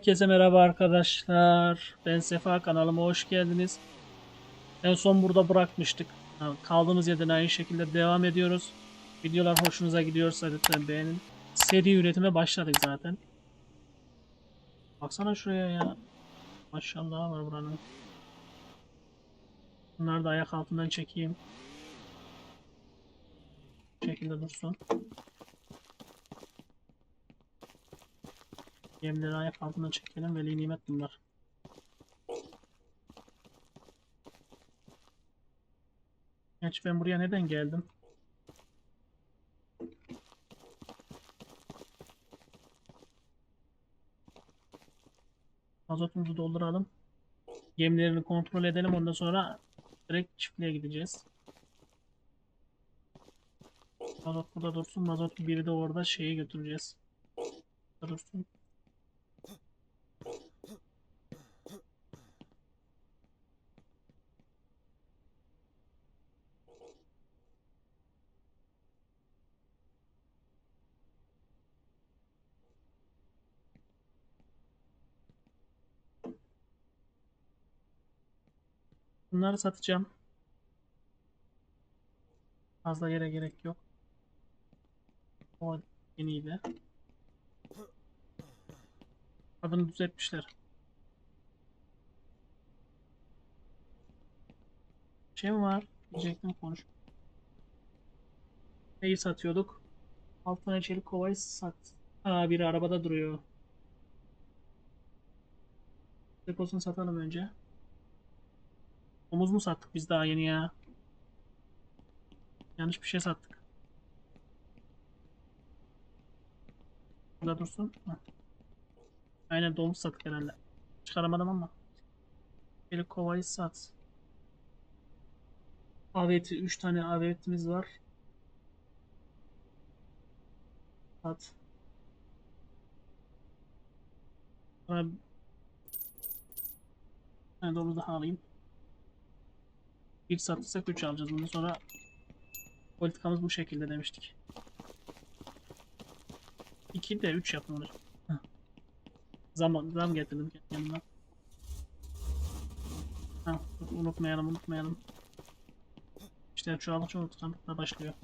Herkese merhaba arkadaşlar. Ben Sefa kanalıma hoş geldiniz. En son burada bırakmıştık. Kaldığımız yerden aynı şekilde devam ediyoruz. Videolar hoşunuza gidiyorsa lütfen beğenin. Seri üretime başladık zaten. Baksana şuraya ya. Maşallah var buranın. Bunları da ayak altından çekeyim. Bu şekilde dursun. Gemileri ayak altından çekelim. Veli nimet bunlar. Gerçi ben buraya neden geldim? Mazotumuzu dolduralım. Gemilerini kontrol edelim. Ondan sonra direkt çiftliğe gideceğiz. Mazot burada dursun. Mazot biri de orada şeyi götüreceğiz. Dursun. Bunları satacağım. Fazla yere gerek yok. O yeniydi. Adını düzeltmişler. Şey mi var? Diyecektim konuş. Neyi satıyorduk? Altına çelik kovayı sat. Aa biri arabada duruyor. Deposunu satalım önce. Omuz mu sattık biz daha yeni ya? Yanlış bir şey sattık. Burada dursun. Aynen domuz sattık herhalde. Çıkaramadım ama. Çelik kovayı sat. Aveti 3 tane avetimiz var. Sat. Sonra ben domuz daha alayım. Bir satırsak 3 alacağız. Bundan sonra politikamız bu şekilde demiştik. 2 de 3 yapın hocam. Heh. Zam, getirdim yanına. Ha, unutmayalım unutmayalım. İşte çoğalı çoğu sandıkla başlıyor.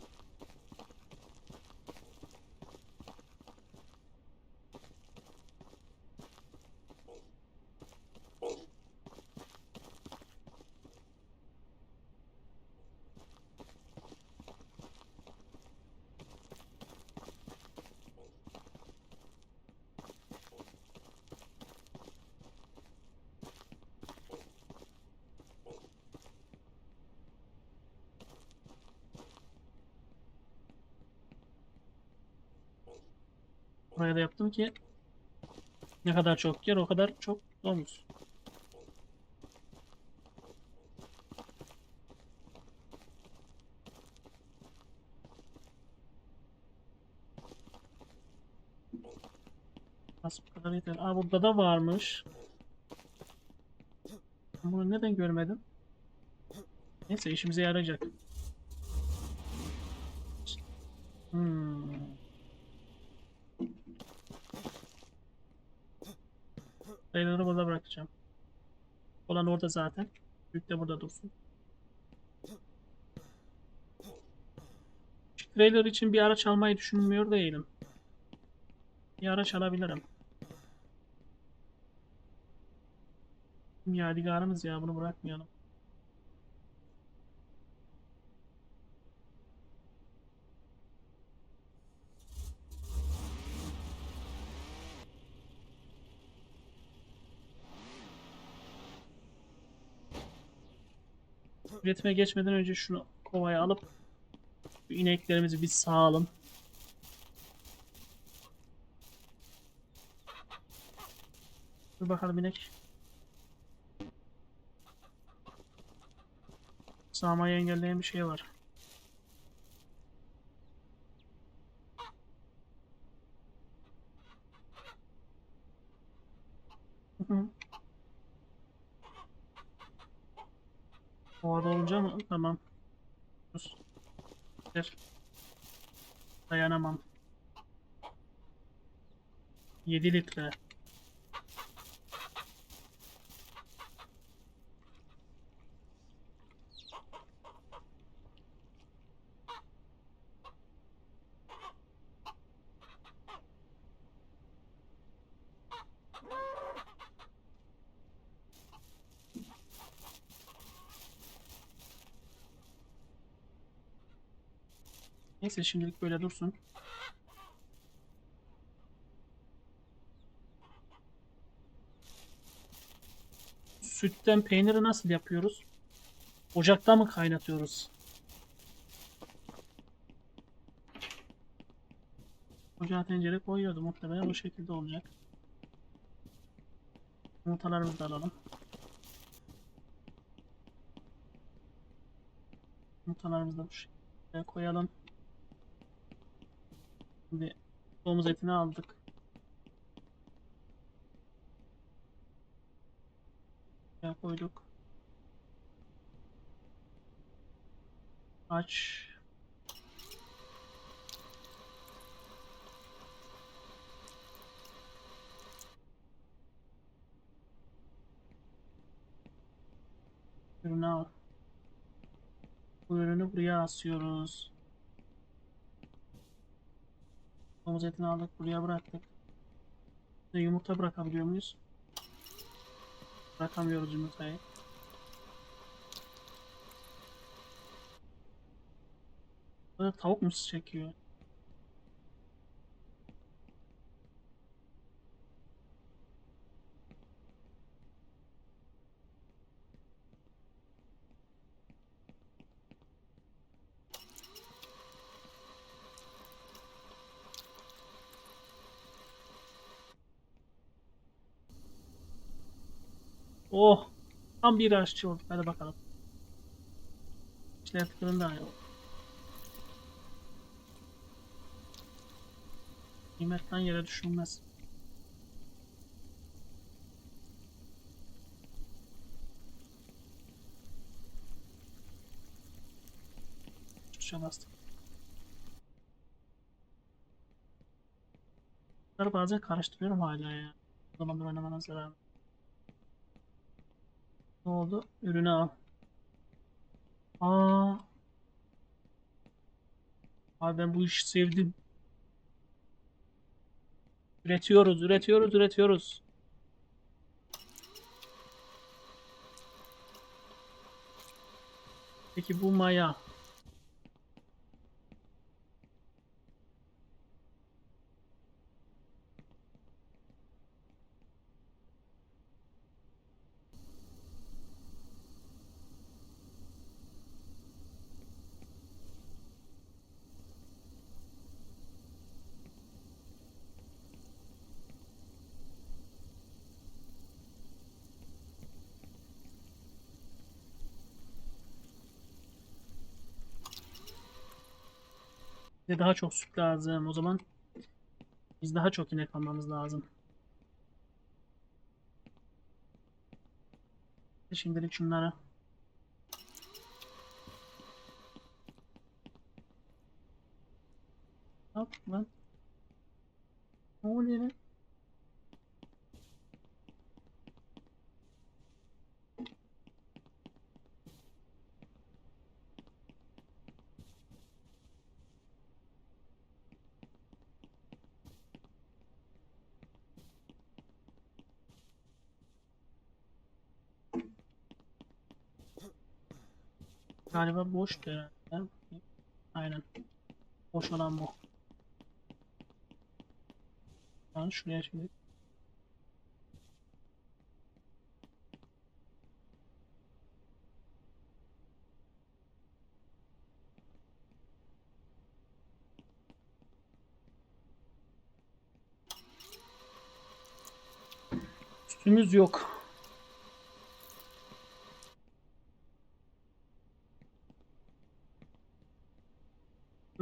Buraya da yaptım ki ne kadar çok yer o kadar çok domuz. Nasıl bu kadar yeter? Aa burada da varmış. Bunu neden görmedim? Neyse işimize yarayacak. Hmm. Trailer'ı burada bırakacağım. Olan orada zaten. Büyük de burada dursun. Trailer için bir araç almayı düşünmüyor değilim. Bir araç alabilirim. Yadigarımız ya bunu bırakmayalım. Üretime geçmeden önce şunu kovaya alıp ineklerimizi bir sağalım. Dur bakalım inek. Sağmayı engelleyen bir şey var. Hı hı. Havada olunca mı? Tamam. Dur. Dur. Dayanamam. 7 litre. Neyse şimdilik böyle dursun. Sütten peyniri nasıl yapıyoruz? Ocakta mı kaynatıyoruz? Ocağa tencere koyuyordu muhtemelen o şekilde olacak. Yumurtalarımızı da alalım. Yumurtalarımızı da bu şekilde koyalım. Şimdi domuz etini aldık. Buraya koyduk. Aç. Ürünü al. Bu ürünü buraya asıyoruz. Domuz etini aldık buraya bıraktık. De yumurta bırakabiliyor muyuz? Bırakamıyoruz yumurtayı. Burada tavuk mu çekiyor? Oh! Tam bir aşçı olduk. Hadi bakalım. İşler tıkırında yok. Nimetten yere düşülmez. Tuşa bastık. Bunları bazen karıştırıyorum hala ya. O zamandır oynamana zarar. Ne oldu? Ürünü al. Aa. Abi ben bu işi sevdim. Üretiyoruz, üretiyoruz, üretiyoruz. Peki bu maya. Bize daha çok süt lazım. O zaman biz daha çok inek almamız lazım. Şimdilik şunları. Yaptın lan? Ne oluyor lan? Galiba boştu herhalde. Aynen. Boş olan bu. Ben şuraya şimdi Üstümüz yok.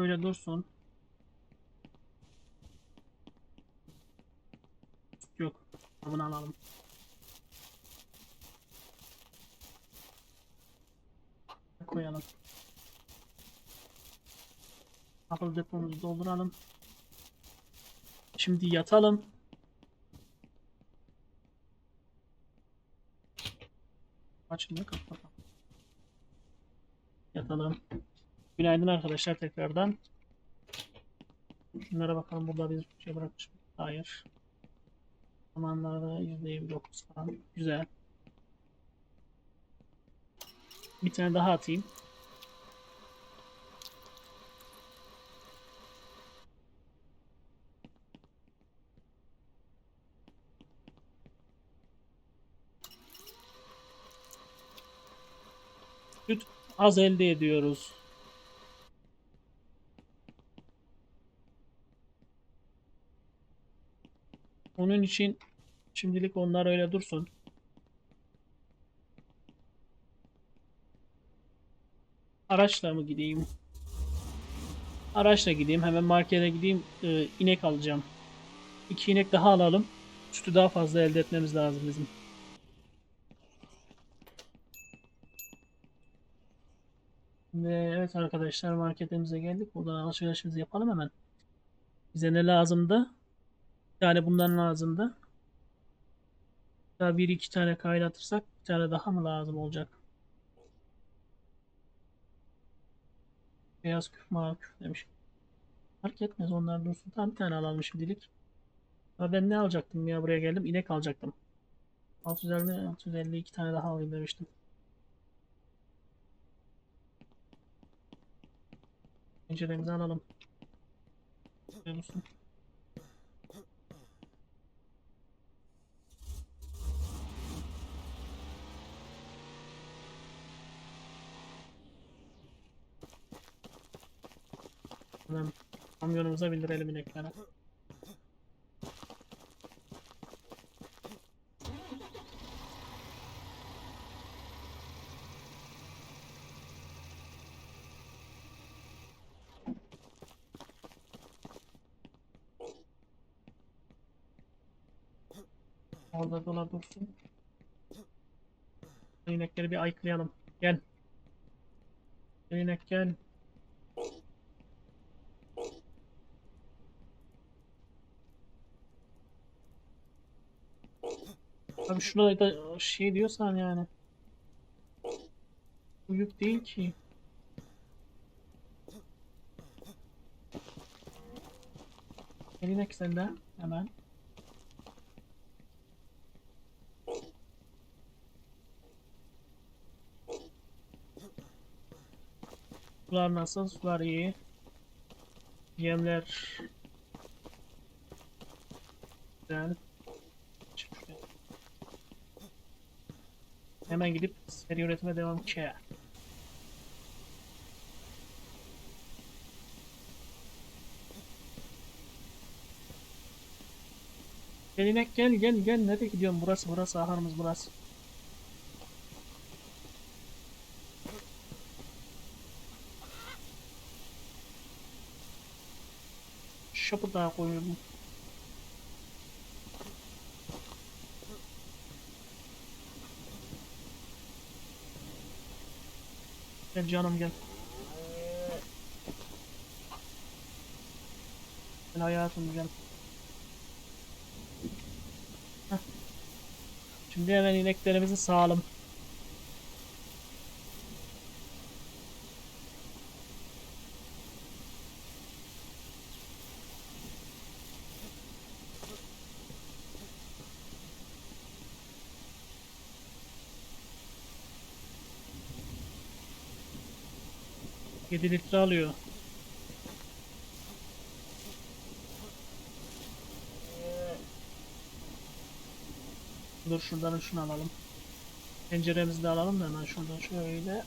Böyle dursun. Yok. Bunu alalım. Koyalım. Kapalı depomuzu dolduralım. Şimdi yatalım. Açılıyor kapatalım. Yatalım. Günaydın arkadaşlar tekrardan. Şunlara bakalım burada bir şey bırakmış mı? Hayır. Zamanlarda %29 falan. Güzel. Bir tane daha atayım. Süt az elde ediyoruz. Onun için şimdilik onlar öyle dursun. Araçla mı gideyim? Araçla gideyim. Hemen markete gideyim. Ee, inek alacağım. İki inek daha alalım. Sütü daha fazla elde etmemiz lazım bizim. Ve evet arkadaşlar marketimize geldik. Buradan alışverişimizi yapalım hemen. Bize ne lazımdı? Bir tane bundan lazımdı. Daha bir iki tane kaynatırsak bir tane daha mı lazım olacak? Beyaz küf mavi küf demiş. Fark etmez onlar dursun. Tam bir tane alalım şimdilik. Ha ben ne alacaktım ya buraya geldim. İnek alacaktım. 650 650 iki tane daha alayım demiştim. Penceremizi alalım. Görüyor musun? Hemen kamyonumuza bindirelim inekleri. Orada dolar dursun. İnekleri bir ayıklayalım. Gel inek gel. Abi şurada da şey diyorsan yani. Bu yük değil ki. Gel inek sen de hemen. Sular nasıl? Sular iyi. Yemler güzel. Çık şuraya. Hemen gidip seri üretime devam ki. Gel inek gel gel gel nereye gidiyorsun burası burası ahanımız burası. Şapı daha koyuyorum. Gel canım gel. Gel hayatım gel. Heh. Şimdi hemen ineklerimizi sağalım. Yedi litre alıyor. Dur şuradan şunu alalım. Penceremizi de alalım da hemen şuradan şöyle.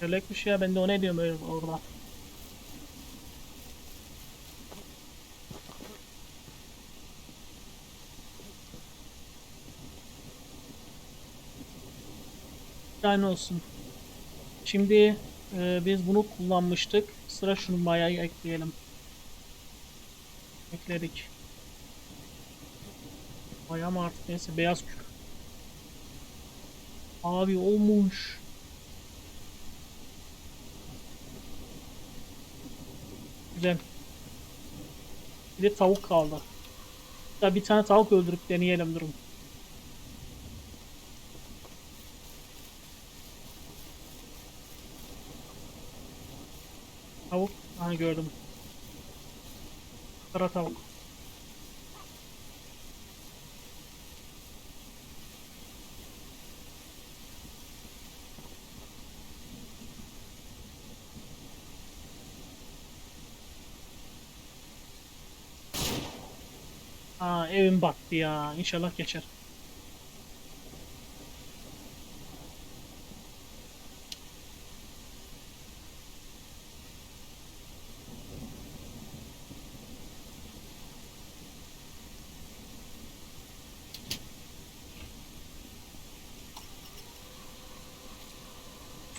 Kelekmiş ya ben de o ne diyorum öyle orada. tane olsun. Şimdi e, biz bunu kullanmıştık. Sıra şunu mayayı ekleyelim. Ekledik. Maya mı artık neyse beyaz kük. Abi olmuş. Güzel. Bir de tavuk kaldı. Ya bir tane tavuk öldürüp deneyelim durum. Tavuk. Aha gördüm. Kara tavuk. Aa evim battı ya. İnşallah geçer.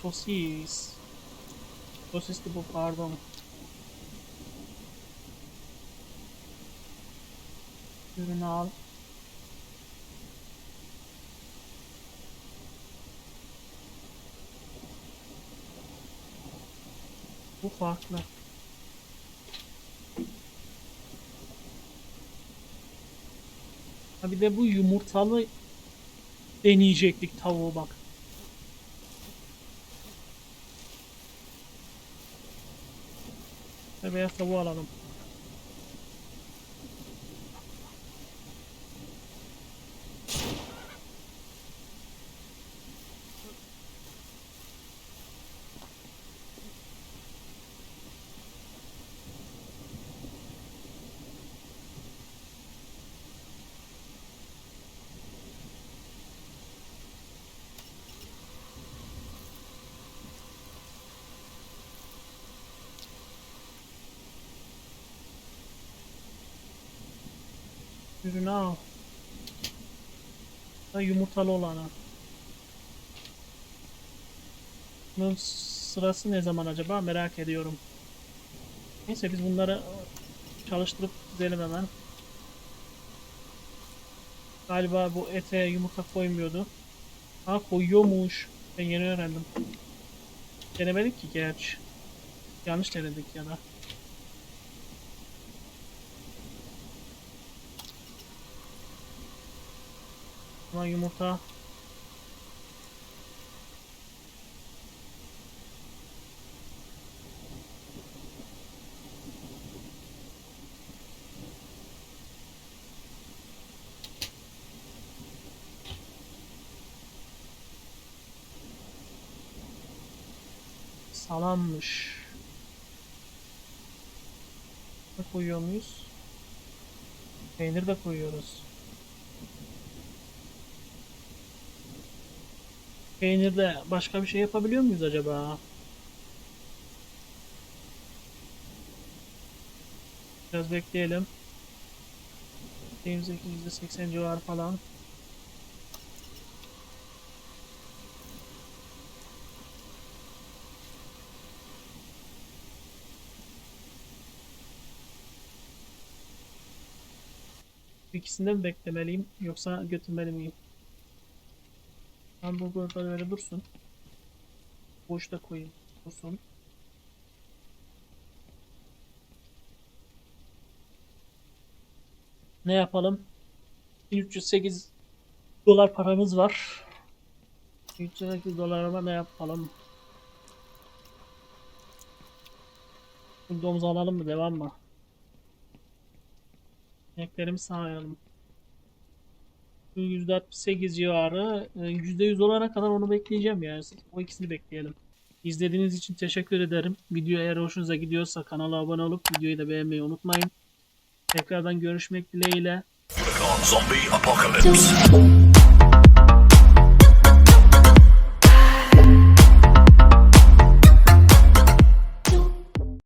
Sosis. Sosisli bu pardon. Ürünü al. Bu farklı. Ha bir de bu yumurtalı deneyecektik tavuğu bak. Ve beyaz tavuğu alalım. Ürünü al. Da yumurtalı olanı. Bunun sırası ne zaman acaba merak ediyorum. Neyse biz bunları çalıştırıp dizelim hemen. Galiba bu ete yumurta koymuyordu. Ha koyuyormuş. Ben yeni öğrendim. Denemedik ki gerçi. Yanlış denedik ya da. Ulan yumurta. Salammış. Ne koyuyor muyuz? Peynir de koyuyoruz. Peynirde başka bir şey yapabiliyor muyuz acaba? Biraz bekleyelim. Şeyimizdeki %80 civarı falan. İkisinde mi beklemeliyim yoksa götürmeli miyim? Hamburger da öyle dursun. Boşta koyayım. Dursun. Ne yapalım? 1308 dolar paramız var. 1308 dolarıma ne yapalım? Bulduğumuzu alalım mı? Devam mı? Eklerimizi sağlayalım. %68 civarı. e, %100 olana kadar onu bekleyeceğim yani. O ikisini bekleyelim. İzlediğiniz için teşekkür ederim. Video eğer hoşunuza gidiyorsa kanala abone olup videoyu da beğenmeyi unutmayın. Tekrardan görüşmek dileğiyle. Zombie apocalypse.